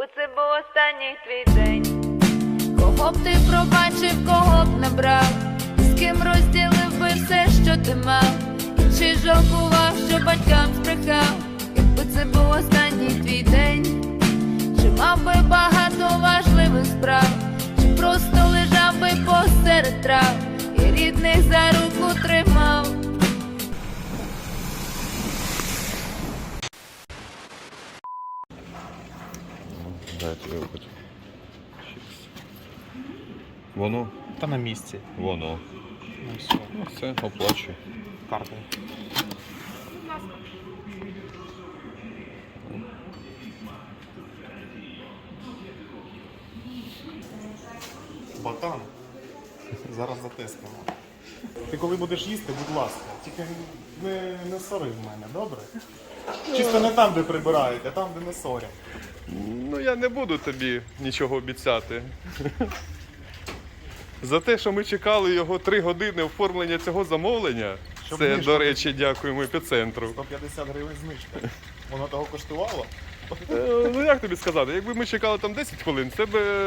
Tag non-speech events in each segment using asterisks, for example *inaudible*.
Якби це був останній твій день. Кого б ти пробачив, кого б не брав, з ким розділив би все, що ти мав, чи жалкував, що батькам збрехав, якби це був останній твій день, чи мав би багато важливих справ, чи просто лежав би посеред трав, і рідних за руку тримав. Дайте я хочу. Воно, Та на місці. воно. Ну все. Ну, все, оплачу. Картою. Ботан. Зараз затискаємо. Ти коли будеш їсти, будь ласка, тільки не, не сори в мене, добре? Чисто не там, де прибирають, а там, де не сорять. Ну я не буду тобі нічого обіцяти. За те, що ми чекали його три години оформлення цього замовлення. Щоб це, знижка. до речі, дякуємо епіцентру. 150 гривень знижка. Воно того коштувало? Е, Ну як тобі сказати, якби ми чекали там 10 хвилин, це б. е,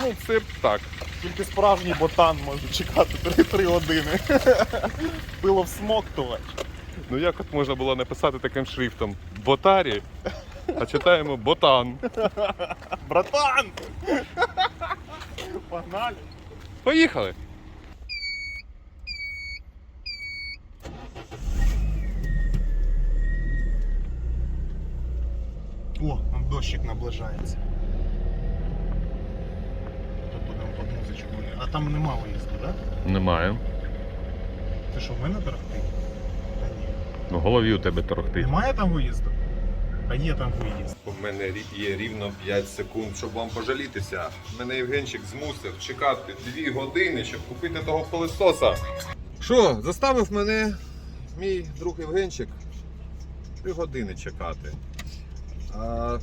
Ну, це б так. Тільки справжній ботан може чекати 3-3 години. Пило всмоктувач. Ну як от можна було написати таким шрифтом? Ботарі, а читаємо ботан. Братан! Погнали! Поїхали! О, там дощик наближається. Тут будемо під музичку. А там нема виїзду, так? Да? Немає. Ти що, в мене торохти? Та ні. Ну, в голові у тебе торохтить. Немає там виїзду? А є там виїзд. У мене є рівно 5 секунд, щоб вам пожалітися. Мене Євгенчик змусив чекати 2 години, щоб купити того пилисоса. Що, заставив мене мій друг Євгенчик 3 години чекати. А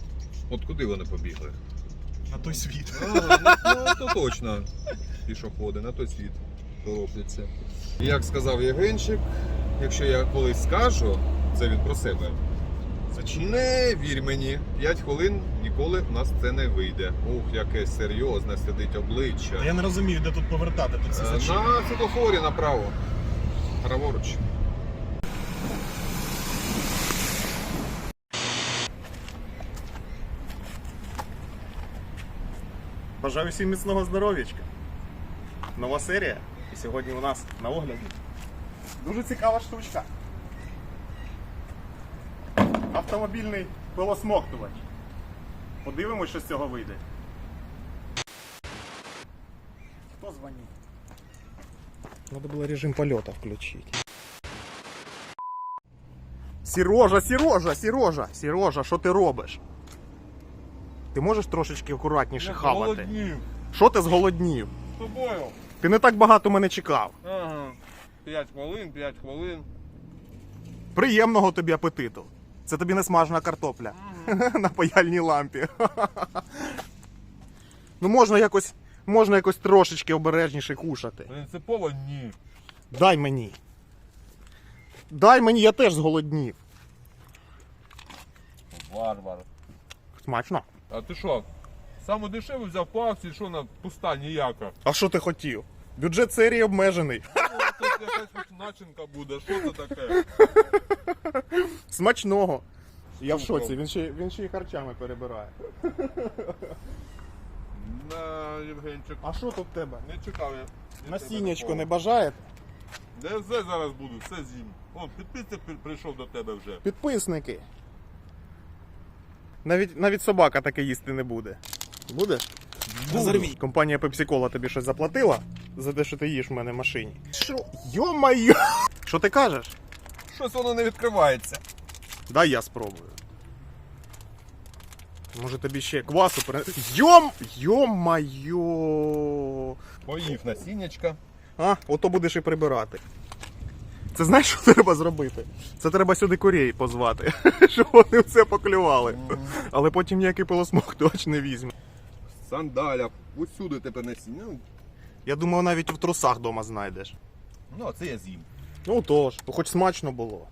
от куди вони побігли? На той світ. Ну, ну, то точно. Пішоходи на той світ торопляться. Як сказав Євгенчик, якщо я колись скажу, це він про себе. Не вір мені, 5 хвилин ніколи в нас це не вийде. Ух, яке серйозне сидить обличчя. Та я не розумію, де тут повертати, тут все зачем. На світлофорі направо. Праворуч. Бажаю всім міцного здоров'ячка. Нова серія. І сьогодні у нас на огляді дуже цікава штучка. Автомобільний пилосмоктувач. Подивимось, що з цього вийде. Хто дзвонив? Надо було режим польоту включити. Сірожа, Сірожа, Сірожа, Сірожа, що ти робиш? Ти можеш трошечки акуратніше хавати? Що ти зголоднів? З тобою. Ти не так багато мене чекав. Ага. 5 хвилин, 5 хвилин. Приємного тобі апетиту. Це тобі не смажена картопля *laughs* на паяльній лампі. ну можна якось, можна якось трошечки обережніше кушати. Принципово ні. Дай мені. Дай мені, я теж зголоднів. Варвар. Смачно. А ти що? Саме дешевий взяв по акції, що вона пуста ніяка. А що ти хотів? Бюджет серії обмежений. Тут якась начинка буде, що це таке? *laughs* Смачного. Я в шоці, він ще, він ще й харчами перебирає. На, Євгенчик. А що тут в тебе? Не чекав я. від Насіннячко тебе не такого. бажає? Де все зараз буду, все з'їм. О, підписник при- прийшов до тебе вже. Підписники. Навіть, навіть собака таке їсти не буде. Буде? Зарвіть. Компанія Pepsi Cola тобі щось заплатила за те, що ти їш в мене в машині. Що? Йо-майо! Що ти кажеш? Щось воно не відкривається. Дай я спробую. Може тобі ще квасу пере... Йом! Йо-майо! Поїв насіннячка. А, ото будеш і прибирати. Це знаєш, що треба зробити? Це треба сюди курей позвати, *laughs* щоб вони все поклювали. Але потім ніякий пилосмоктувач не візьме. Сандаля. Усюди тепер насіння. Я думав, навіть в трусах вдома знайдеш. Ну, а це я з'їм. Ну тож, ну хоч смачно було.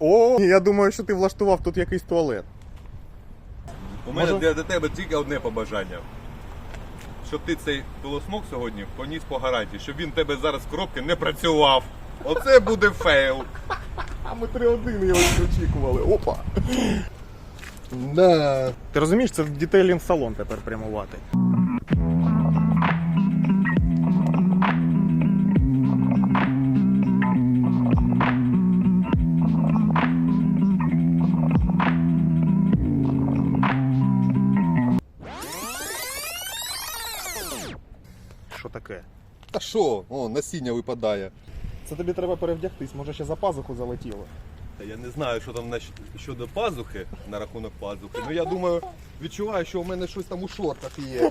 О, я думаю, що ти влаштував тут якийсь туалет. У мене Може- для, для тебе тільки одне побажання. Щоб ти цей пилосмок сьогодні поніс по гарантії, щоб він в тебе зараз в коробці не працював. Оце буде фейл. А ми 3-1 його не очікували. Опа. Да. Ти розумієш, це в дітейлінг салон тепер прямувати. Та що? О, насіння випадає. Це тобі треба перевдягтись, може ще за пазуху залетіло. Та я не знаю, що там на, щодо пазухи, на рахунок пазухи. Ну я думаю, відчуваю, що у мене щось там у шортах є.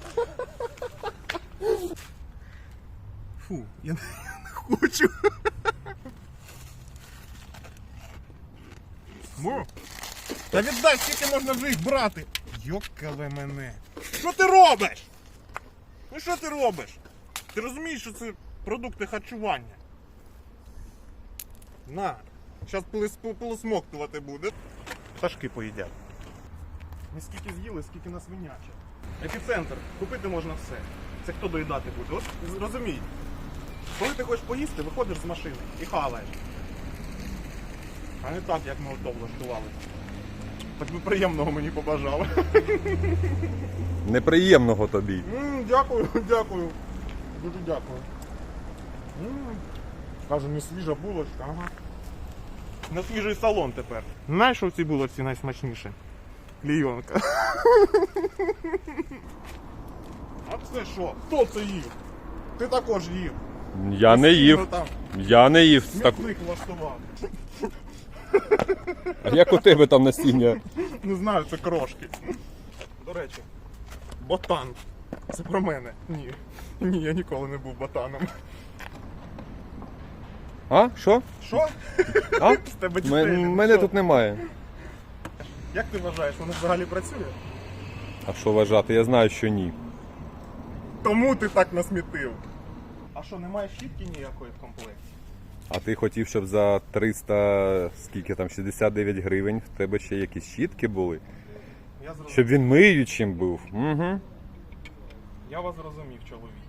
Фу, я не, я не хочу. Мо? Та віддай, скільки можна вже їх брати. Йокале мене. Що ти робиш? Ну що ти робиш? Ти розумієш, що це продукти харчування? На, зараз полосмоктувати буде. Пташки поїдять. Ми скільки з'їли, скільки нас виняче. Епіцентр, купити можна все. Це хто доїдати буде? От розумій. Коли ти хочеш поїсти, виходиш з машини і хаваєш. А не так, як ми ото влаштували. Так би приємного мені побажали. Неприємного тобі. М, Дякую, дякую. Дуже дякую. М, Каже, не свіжа булочка, ага. На свіжий салон тепер. Знаєш, що в цій булочці найсмачніше? Клійонка. А це що? Хто це їв? Ти також їв. Я не Ну, їв. Я не їв. Так, смітник влаштував. а як у тебе там насіння? Не знаю, це крошки. До речі, ботан. Це про мене. Ні. *laughs* Ні, я ніколи не був ботаном. А? Що? Що? А? *laughs* З тебе М- дітей. мене Що? тут немає. Як ти вважаєш, воно взагалі працює? А що вважати? Я знаю, що ні. Тому ти так насмітив. А що, немає щітки ніякої в комплекті? А ти хотів, щоб за 300, скільки там, 69 гривень в тебе ще якісь щітки були? Я зрозумів. Щоб він миючим був. Угу. Я вас зрозумів, чоловіче.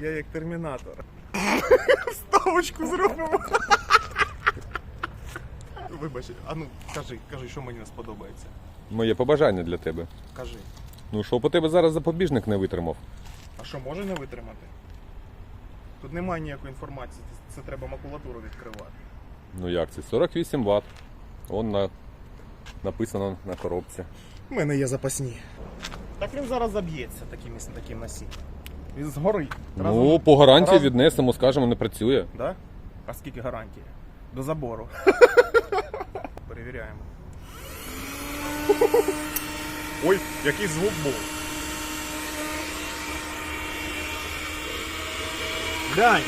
Я як термінатор. *laughs* Вставочку зробимо. Вибач, а ну кажи, кажи, що мені не сподобається. Моє побажання для тебе. Кажи. Ну, щоб у тебе зараз запобіжник не витримав. А що може не витримати? Тут немає ніякої інформації, це- це треба макулатуру відкривати. Ну як це? 48 Вт. Он на... написано на коробці. У мене є запасні. Так він зараз заб'ється таким, таким насінням. Він згорить. Ну, по гарантії раз- віднесемо, скажемо, не працює. Да? А скільки гарантії? До забору. *laughs* Перевіряємо. *laughs* Ой, який звук був. Глянь,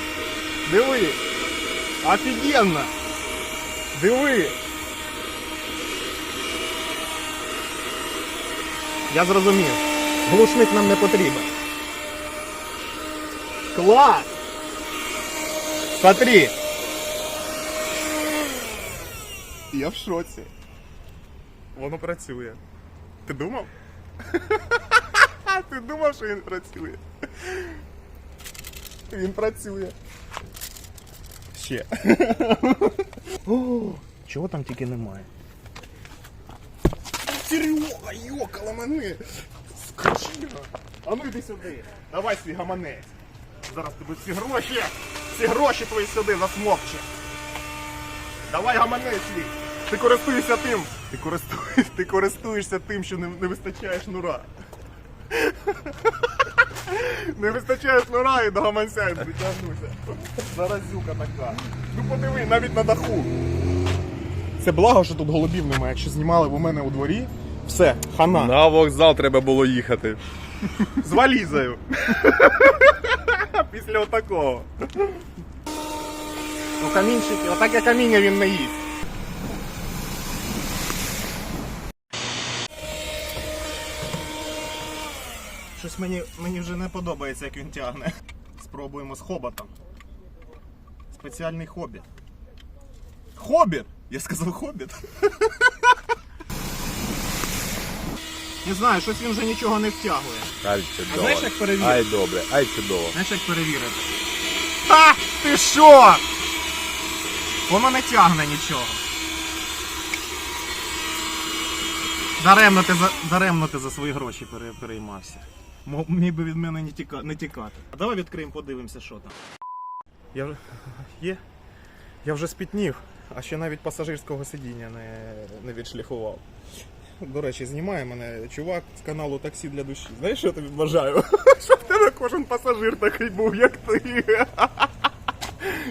диви. Офігенно. Диви. Я зрозумів. Глушник нам не потрібен. Клас! Смотри. Я в шоці. Воно працює. Ти думав? *laughs* Ти думав, що він працює? Він працює. Ще. *laughs* О, чого там тільки немає? Серега, йокала мене! Скочила! А ну йди сюди. Давай свій гаманець. Зараз тобі всі гроші, всі гроші твої сюди засмокче. Давай гаманець свій. Ти користуєшся тим. Ти користуєш, ти користуєшся тим, що не, не вистачає шнура. Не вистачає шнура і до гаманця я дотягнуся. Заразюка така. Ну подиви, навіть на даху. Це благо, що тут голубів немає. Якщо знімали в у мене у дворі, все, хана. На вокзал треба було їхати. З валізою. Після отакого. Ну камінчики, отаке каміння він не їсть. Щось мені, мені вже не подобається, як він тягне. Спробуємо з хоботом. Спеціальний хобіт. Хобіт! Я сказав хобіт. *laughs* Не знаю, щось він вже нічого не втягує. Ай, А чудово. знаєш, як перевірити? Ай, добре, ай, чудово. Знаєш, як перевірити? Та ти що? Воно не тягне нічого. Даремно ти за, даремно ти за свої гроші пере, переймався. Мо- Міг би від мене не, тіка, не тікати. А давай відкриємо, подивимося, що там. Я вже. Є? Я вже спітнів, а ще навіть пасажирського сидіння не, не відшліфував. До речі, знімає мене чувак з каналу Таксі для душі. Знаєш, що я тобі бажаю? *laughs* Щоб в тебе кожен пасажир такий був, як ти.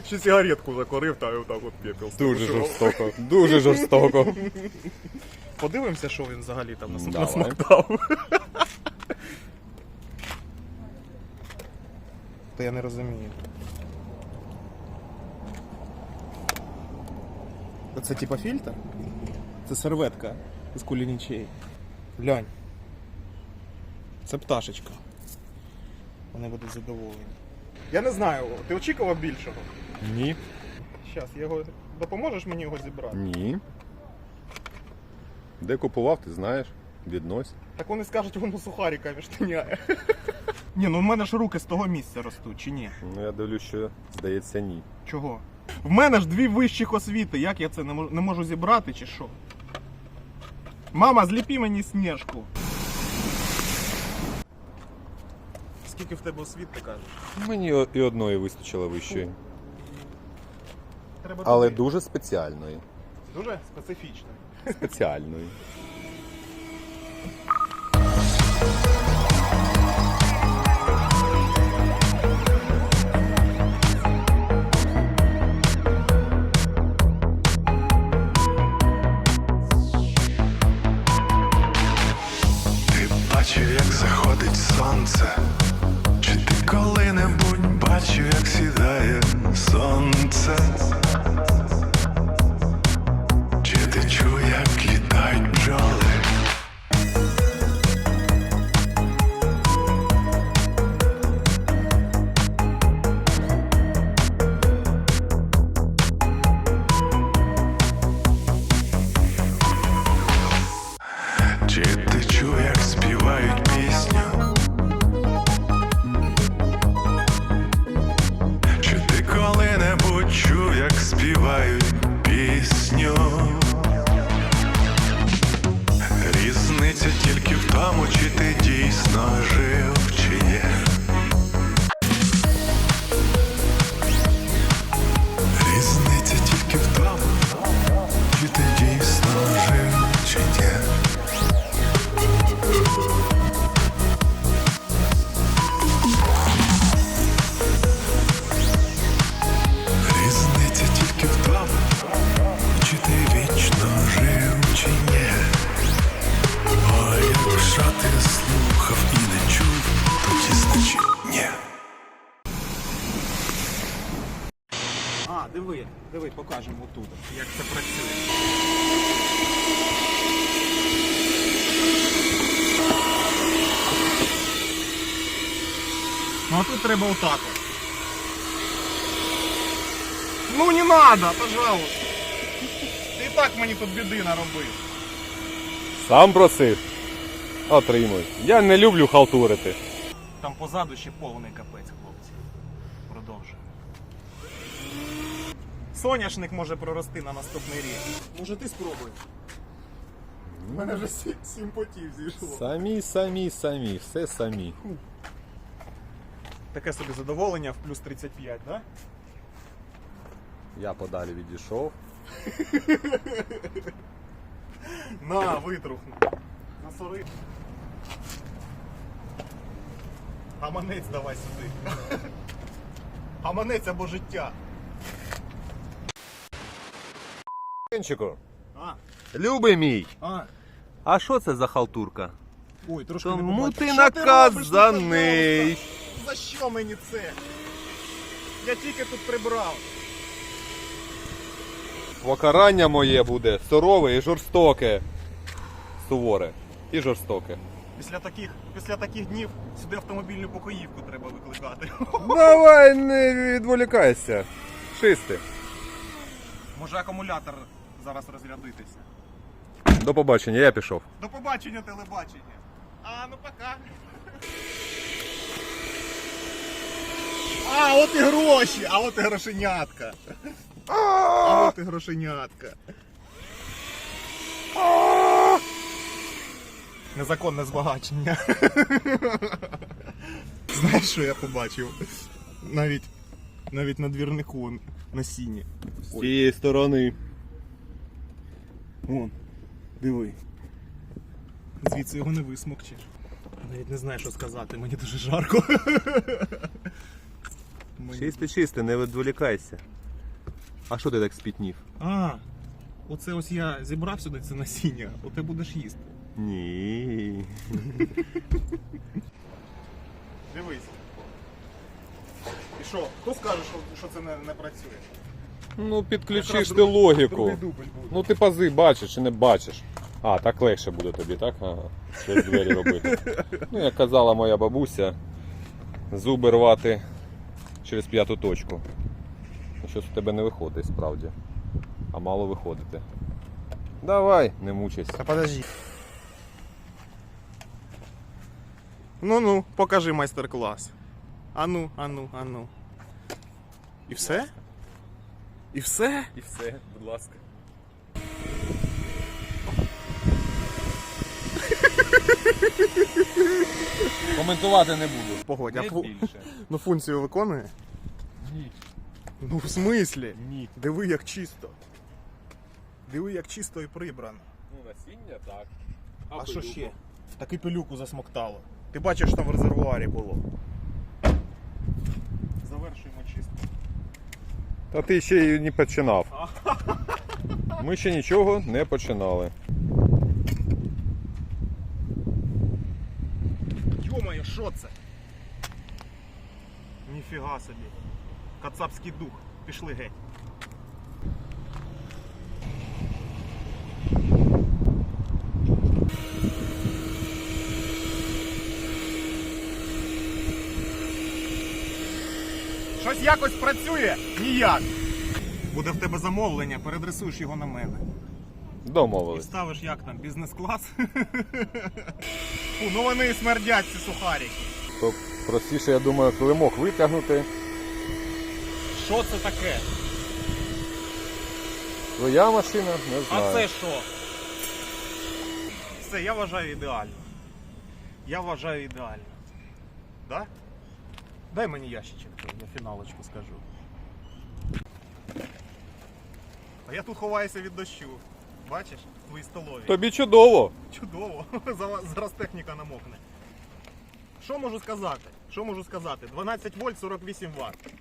Ще сигаретку закурив та отак от пепел. Дуже жорстоко, дуже жорстоко. Подивимося, що він взагалі там нас- Давай. насмоктав. Та я не розумію. Це типа фільтр? Це серветка з кулінічей. Глянь. Це пташечка. Вони будуть задоволені. Я не знаю, ти очікував більшого? Ні. Щас, його допоможеш мені його зібрати? Ні. Де купував, ти знаєш? Віднось. Так вони скажуть, воно сухариками штиняє. *laughs* Ні, ну в мене ж руки з того місця ростуть, чи ні? Ну я дивлюсь, що здається ні. Чого? В мене ж дві вищих освіти, як я це не можу, не можу зібрати, чи що? Мама, зліпі мені сніжку. Скільки в тебе освіт, ти кажеш? Мені о- і одної вистачило вищої. Треба Але туди. дуже спеціальної. дуже специфічно. Спеціальної. Ну треба отак от. Ну не надо, пожалуйста. Ти і так мені тут біди наробив. Сам просив. Отримуй. Я не люблю халтурити. Там позаду ще повний капець, хлопці. Продовжуємо. Соняшник може прорости на наступний рік. Може ти спробуй? У мене вже сім, сім потів зійшло. Самі, самі, самі, все самі. Таке собі задоволення в плюс 35, да? Я подалі відійшов. *laughs* На, витрухну. Насори. Гаманець давай сюди. *laughs* Гаманець або життя. Євгенчику, А, любий мій. а. А що це за халтурка? Ой, трошки не Тому побачив. ти Що робиш? наказаний. За що мені це? Я тільки тут прибрав. Покарання моє буде сурове і жорстоке. Суворе і жорстоке. Після таких, після таких днів сюди автомобільну покоївку треба викликати. *laughs* Давай не відволікайся. Чисти. Може акумулятор зараз розрядитися. До побачення, я пішов. До побачення, телебачення. А, ну пока. А, от і гроші, а от і грошенятка. А от і грошенятка. Незаконне збагачення. *laughs* Знаєш, що я побачив? Навіть, навіть на двірнику на сіні. З цієї сторони. Вон, диви. Звідси його не висмокчеш. Навіть не знаю, що сказати, мені дуже жарко. *laughs* Мені- Чисте, чисте, не відволікайся. А що ти так спітнів? А, оце ось я зібрав сюди це насіння, оте будеш їсти. Ні. *laughs* Дивись. І що? Хто скаже, що, що це не, не працює? Ну підключиш ти логіку. Другий дубль буде. Ну ти пази бачиш чи не бачиш. А, так легше буде тобі, так? Ага. Щось двері робити. *laughs* Ну, як казала моя бабуся, зуби рвати через п'яту точку. Щось у тебе не виходить справді. А мало виходити. Давай, не мучайся. Та подожди. Ну ну, покажи майстер-клас. Ану, ану, ану. І все? І все? І все, будь ласка. Коментувати не буду. Погодь, а Не фу... більше. ну функцію виконує? Ні. Ну в смислі? Ні. Диви як чисто. Диви як чисто і прибрано. Ну, насіння так. А, що ще? Так і пилюку засмоктало. Ти бачиш, що там в резервуарі було. Завершуємо чисто. Та ти ще й не починав. *laughs* Ми ще нічого не починали. Йо-моє, що це? Ніфіга собі. Кацапський дух. Пішли геть. Щось якось працює? Ніяк. Буде в тебе замовлення, передресуєш його на мене. І Домовились. ставиш як там, бізнес-клас? *laughs* Фу, ну вони і смердять ці сухарики. То простіше, я думаю, килимок витягнути. Що це таке? Твоя машина, не знаю. А це що? Все, я вважаю ідеально. Я вважаю ідеально. Да? Дай мені ящичок, я фіналочку скажу. А я тут ховаюся від дощу. Бачиш? В твоїй столові. Тобі чудово. Чудово. *laughs* Зараз техніка намокне. Що можу сказати? Що можу сказати? 12 вольт 48 Вт.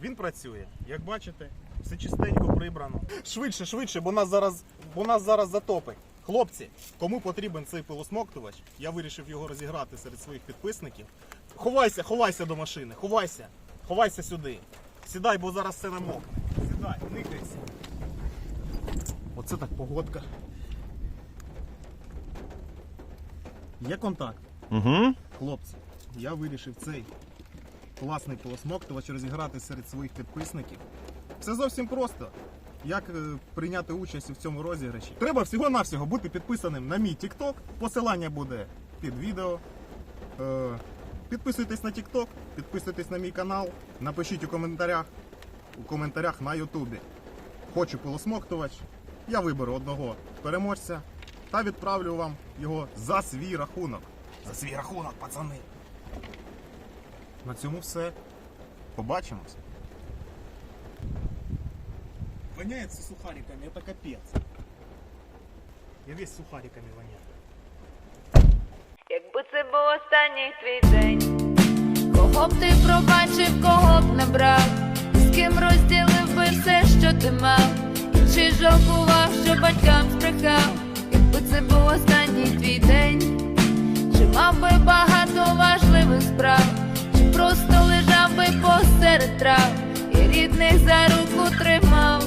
Він працює. Як бачите, все чистенько прибрано. Швидше, швидше, бо нас зараз, бо нас зараз затопить. Хлопці, кому потрібен цей пилосмоктувач, я вирішив його розіграти серед своїх підписників. Ховайся, ховайся до машини, ховайся, ховайся сюди. Сідай, бо зараз все намокне. Сідай, никайся. Оце так погодка. Є контакт. Угу. Хлопці, я вирішив цей класний полосмоктувач розіграти серед своїх підписників. Все зовсім просто. Як е, прийняти участь у цьому розіграші? Треба всього-навсього бути підписаним на мій TikTok. Посилання буде під відео. Е, підписуйтесь на TikTok, підписуйтесь на мій канал, напишіть у коментарях, у коментарях на Ютубі. Хочу полосмоктувач. Я виберу одного переможця та відправлю вам його за свій рахунок. За свій рахунок, пацани. На цьому все. Побачимось. Воняється сухариками, это капець. Я весь сухариками воняю. Якби це був останній твій день, Кого б ти пробачив, кого б не брав, з ким розділив би все, що ти мав, чи жалкував, що батькам збрехав, якби це був останній твій день, чи мав би багато важливих справ, чи просто лежав би посеред трав, і рідних за руку тримав,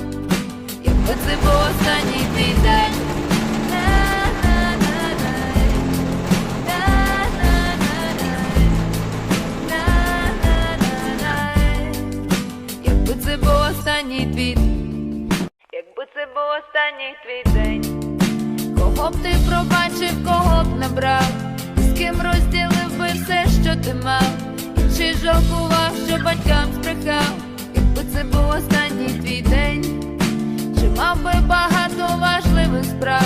якби це був останній твій день. Останній твій день, кого б ти пробачив, кого б не брав, з ким розділив би все, що ти мав? Чи жалкував, що батькам збрехав, якби це був останній твій день? Чи мав би багато важливих справ,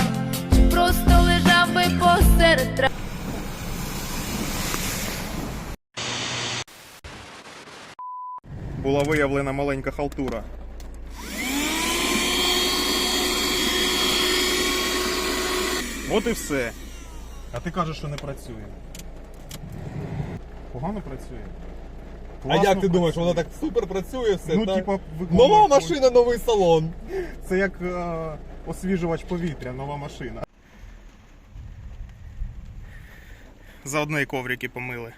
чи просто лежав би посеред трав? Була виявлена маленька халтура. От і все. А ти кажеш, що не працює. Погано працює. А як ти думаєш, працює. воно так супер працює все? Ну, так? типа, виконує Нова машина, новий салон. Це як е, освіжувач повітря, нова машина. Заодно і коврики помили.